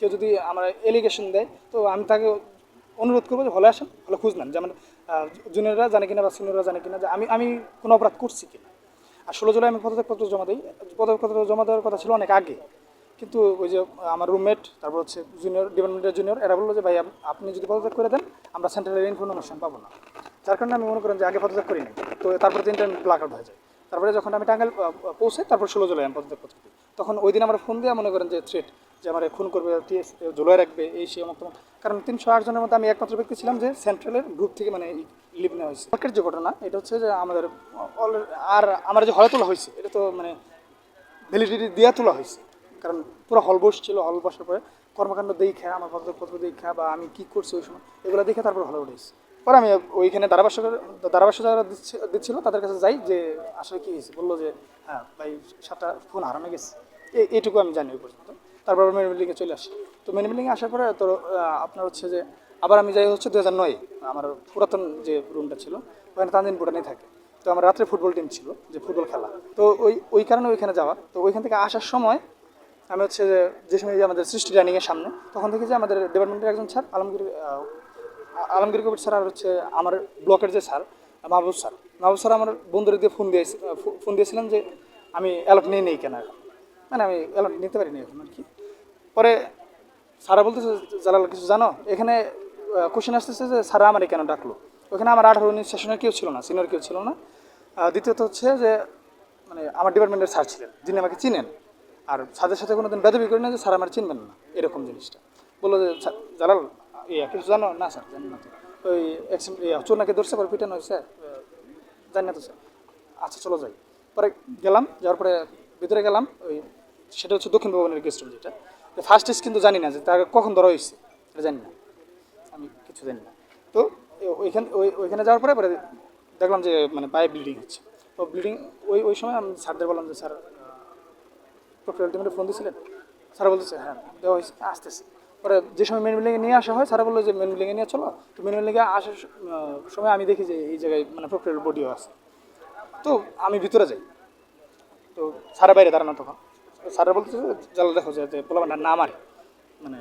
কেউ যদি আমার এলিগেশন দেয়, তো আমি তাকে অনুরোধ করব যে, হলে আসেন, হলে খুঁজ নেন। যেমন জুনিয়ররা জানে কিনা বা সিনিয়ররা জানে কিনা যে, আমি আমি কোনো অপরাধ করছি কিনা? আর ষোলো জুলাই আমি পদত্যাগপত্র জমা দিই। পদত্যাগপত্র জমা দেওয়ার কথা ছিল অনেক আগে। কিন্তু ওই যে, আমার রুমমেট তারপর হচ্ছে জুনিয়র ডিপার্টমেন্টের জুনিয়র এরা বলল যে, ভাই আপনি যদি পদত্যাগ করে দেন, আমরা সেন্ট্রালের ইনফরমেশন পাবো না। যার কারণে আমি মনে করেন যে, আগে পদত্যাগ করি নি তো তারপরে তিনটা ব্ল্যাক আউট হয়ে যায়। তারপরে যখন আমি টাঙ্গাইল পৌঁছে তারপর ষোলো জুলাই আমি পদত্যাগ দিই। তখন ওই দিন আমার ফোন দিয়ে মনে করেন যে থ্রেট যে আমার খুন করবে জুলাই রাখবে, এই সে তমুক। কারণ তিনশো আট জনের মধ্যে আমি একমাত্র ব্যক্তি ছিলাম যে সেন্ট্রালের গ্রুপ থেকে মানে লিভ নেওয়া হয়েছে। সরকারের যে ঘটনা, এটা হচ্ছে যে আমাদের আর আমার যে হলে তোলা হয়েছে, এটা তো মানে ভ্যালিডিটি দিয়ে তোলা হয়েছে। কারণ পুরো হল বসছিল, হল বসার পরে কর্মকাণ্ড দেখা, আমার পত্রপত্র দেখা, বা আমি কি করছি ওই সময়, এগুলো দেখে তারপর হলে উঠেছি। পরে আমি ওইখানে ধারাভাষ্য ধারাভাষ্য যারা দিচ্ছে- দিচ্ছিল, তাদের কাছে যাই যে আসলে কি হয়েছে? বলল যে হ্যাঁ ভাই, সাতটা ফোন হারানো গেছে। এই এইটুকু আমি জানি ওই পর্যন্ত। তারপর মেন বিল্ডিংয়ে চলে আসি। তো মেন বিল্ডিংয়ে আসার পরে তো আপনার হচ্ছে যে, আবার আমি যাই হচ্ছে দু হাজার নয় আমার পুরাতন যে রুমটা ছিল, ওখানে তানজিন ভুটানেই থাকে। তো আমার রাত্রে ফুটবল টিম ছিল, যে ফুটবল খেলা। তো ওই ওই কারণে ওইখানে যাওয়া। তো ওইখান থেকে আসার সময় আমি হচ্ছে যে যে সময় আমাদের সৃষ্টি রানিংয়ের সামনে, তখন থেকে যে আমাদের ডিপার্টমেন্টের একজন স্যার আলমগীর আলমগীর কবির স্যার আর হচ্ছে আমার ব্লকের যে sir Mahbub sir Mahbub sir আমার বন্ধুদের দিয়ে ফোন দিয়ে ফোন দিয়েছিলেন যে, আমি অ্যালট নিয়ে নেই কেন এখন? মানে আমি অ্যালট নিতে পারিনি এখন আর কি। পরে স্যারা বলতেছে, জালাল, কিছু জানো? এখানে কোশ্চেন আসতেছে যে সারা আমার কেন ডাকলো? ওখানে আমার আঠারো উনিশ সেশনের কেউ ছিল না সিনিয়র কেউ ছিল না। দ্বিতীয়ত হচ্ছে যে মানে আমার ডিপার্টমেন্টের স্যার ছিলেন, যিনি আমাকে চিনেন। আর স্যারের সাথে কোনো দিন বেদবি করি না যে, স্যার আমার চিনবেন না, এরকম জিনিসটা। বলল যে জালাল ইয়া কিছু জানো? না, স্যার, জানি না ওই চোর নাকি ধরছে, পরে পিটানো হয়েছে জানি না তো, স্যার। আচ্ছা চলো যাই। পরে গেলাম, যাওয়ার পরে ভিতরে গেলাম, ওই, সেটা হচ্ছে দক্ষিণ ভবনের গেস্ট রুম যেটা। ফার্স্ট টেস্ট কিন্তু জানি না যে তাকে কখন ধরা হয়েছে জানি না। আমি কিছু জানি না। তো ওইখান, ওই, ওইখানে যাওয়ার পরে দেখলাম যে মানে পায়ে ব্লিডিং হচ্ছে। তো ব্লিডিং ওই ওই সময় আমি স্যারদের বললাম যে, স্যার প্রক্রিয়া টিমের ফোন দিয়েছিলেন স্যার বলতেছে হ্যাঁ দেওয়া হয়েছে, আসতেছে। পরে যে সময় মেন বিল্ডিংয়ে নিয়ে আসা হয়, স্যার বলল যে মেন বিল্ডিংয়ে নিয়ে চলো। তো মেন বিল্ডিংয়ে আসার সময় আমি দেখি যে, এই জায়গায় মানে প্রক্রিয়ার বডিও আছে। তো আমি ভিতরে যাই। তো স্যারের বাইরে দাঁড়ানো তখন। স্যারের বলতেছে জাল দেখো যে পোলাপান না মারে মানে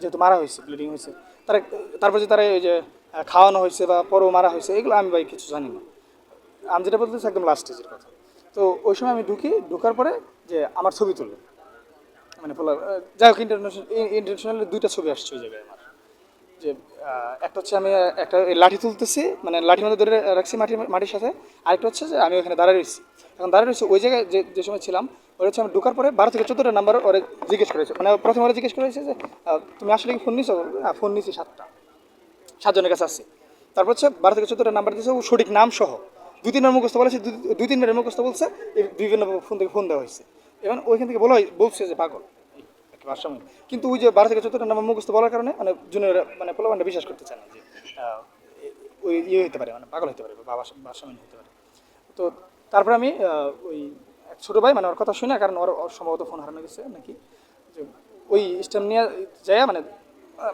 যেহেতু মারা হয়েছে ব্লিডিং হয়েছে। তারা তারপর যে তারা ওই যে খাওয়ানো হয়েছে বা পরও মারা হয়েছে, এগুলো আমি ভাই কিছু জানি না। আমি যেটা বলতেছি একদম লাস্ট স্টেজের কথা। তো ওই সময় আমি ঢুকি, ঢোকার পরে যে আমার ছবি তুলবে মানে পোলা যাই হোক ইন্টারন্যাশনাল ইন্টারন্যাশনাল দুইটা ছবি আসছে ওই জায়গায় আমার। যে একটা হচ্ছে আমি একটা লাঠি তুলতেছি মানে লাঠির মধ্যে ধরে রাখছি মাটির মাটির সাথে। আরেকটা হচ্ছে যে আমি ওখানে দাঁড়িয়ে রয়েছি। এখন দাঁড়িয়ে রয়েছি ওই জায়গায় যে যে সময় ছিলাম ওই হচ্ছে আমি ঢোকার পরে বারো থেকে চোদ্দোটা নাম্বার ওরা জিজ্ঞেস করেছে। মানে প্রথমে ওরা জিজ্ঞেস করেছে যে তুমি আসলে কি ফোন নিছো? হ্যাঁ ফোন নিছি সাতটা। সাতজনের কাছে আসছে। তারপর হচ্ছে বারো থেকে চোদ্দোটা নাম্বার দিয়েছে ও সঠিক নাম সহ। দুই তিনবার মুখস্থ বলেছে, দুই- তিনবার মুখস্থ বলছে বিভিন্ন ফোন থেকে ফোন দেওয়া হয়েছে। এবং ওইখান থেকে বলা হয়, বলছে যে, পাগল ভারসাম্য কিন্তু ওই যে বারো থেকে চোদ্দোটা নাম্বার মুখস্থ বলার কারণে মানে জুনিয়র মানে পোলাপানটা বিশ্বাস করতে চায় না যে ওই ইয়ে হতে পারে মানে পাগল হতে পারে, বা ভারসাম্য হতে পারে। তো তারপরে আমি ওই ছোটো ভাই মানে ওর কথা শুনে কারণ ওর সম্ভবত ফোন হারানো গেছে নাকি? যে ওই স্ট্যাম্প নিয়ে যায় মানে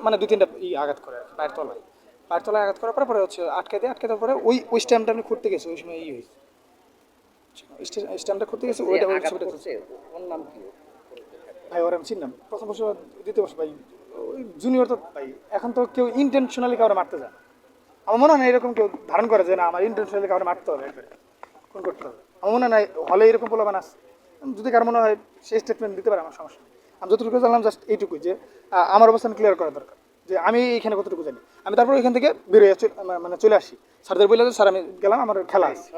মানে দুই তিনটা ই আঘাত করে আর কি পায়ের তলায়। পায়ের তলায় আঘাত করার পরে পরে হচ্ছে আটকে দিয়ে আটকে দেওয়ার পরে ওই ওই স্ট্যাম্পটা আমি খুঁড়তে গেছি ওই সময় ই হয়েছে। স্ট্যাম্পটা খুঁড়তে গেছি ওইটা ওই ছবিটা। ওর নাম কি? ভাই ওর আমি চিনলাম। প্রথম বছর দ্বিতীয় বছর ভাই ওই জুনিয়র তো ভাই এখন তো কেউ ইন্টেনশনালি কাউরে মারতে যায়। আমার মনে হয় না এরকম কেউ ধারণ করে যে না আমার ইন্টেনশনালি কাউরে মারতে হবে একবারে। কোন করতে হবে। আমার মনে হয় হলে এরকম বলে বানাস যদি কার মনে হয় সেই স্টেটমেন্ট দিতে পারে আমার সমস্যা আমি যতটুকু জানলাম জাস্ট এইটুকুই যে আমার অবস্থান ক্লিয়ার করা দরকার। যে আমি এখানে কতটুকু জানি। আমি তারপর এখান থেকে বেরোয় মানে চলে আসি। স্যারদের বললে যে স্যার আমি গেলাম আমার খেলা আছে।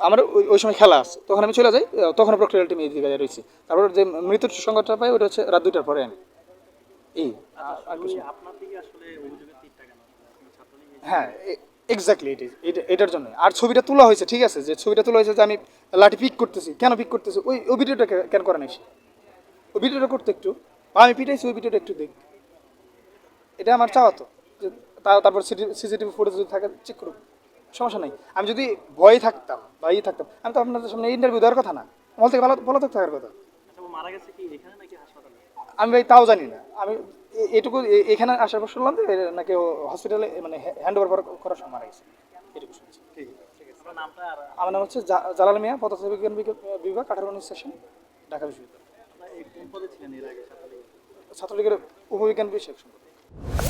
আমার ওই ওই সময় খেলা আছে। তখন আমি চলে যাই তখন প্রক্রিয়া টিম এই জায়গায় রয়েছে। তারপর যে মৃত্যুর সংবাদটা পাই ওটা হচ্ছে রাত দুইটার পরে আমি। এই। ছাত্রলীগ হ্যাঁ এক্স্যাক্টলি এটি এটার জন্য আর ছবিটা তোলা হয়েছে ঠিক আছে? যে ছবিটা তোলা হয়েছে যে আমি লাঠি পিক করতেছি। কেন পিক করতেছি? ওই ওই ভিডিওটা কেন করে নাই সে? ওই ভিডিওটা করতে একটু। আমি পিটাইছি ওই ভিডিওটা একটু দেখ। এটা আমার চাওয়া তো। যে তারপর সিসিটিভি ফুটেজ যদি থাকে চেক করুক। সমস্যা নাই। আমি যদি ভয়ে থাকতাম বা ইয়ে থাকতাম আমি তো আপনাদের সামনে ইন্টারভিউ দেওয়ার কথা না। আমার থেকে ভালো ভালো থাকার কথা। আচ্ছা আমি ভাই তাও জানি না। আমি এটুকু এখানে আসার পর শুনলাম যে নাকি হসপিটালে মানে হ্যান্ড ওভার করার সময় মারা গেছে। এটুকু শুনছি। আপনার নামটা আমার নাম হচ্ছে জালাল মিয়া পদার্থ বিজ্ঞান বিভাগ- আঠারো উনিশ সেশন ঢাকা বিশ্ববিদ্যালয়। ছাত্রলীগের উপবিজ্ঞান বিষয়ক সম্পাদক।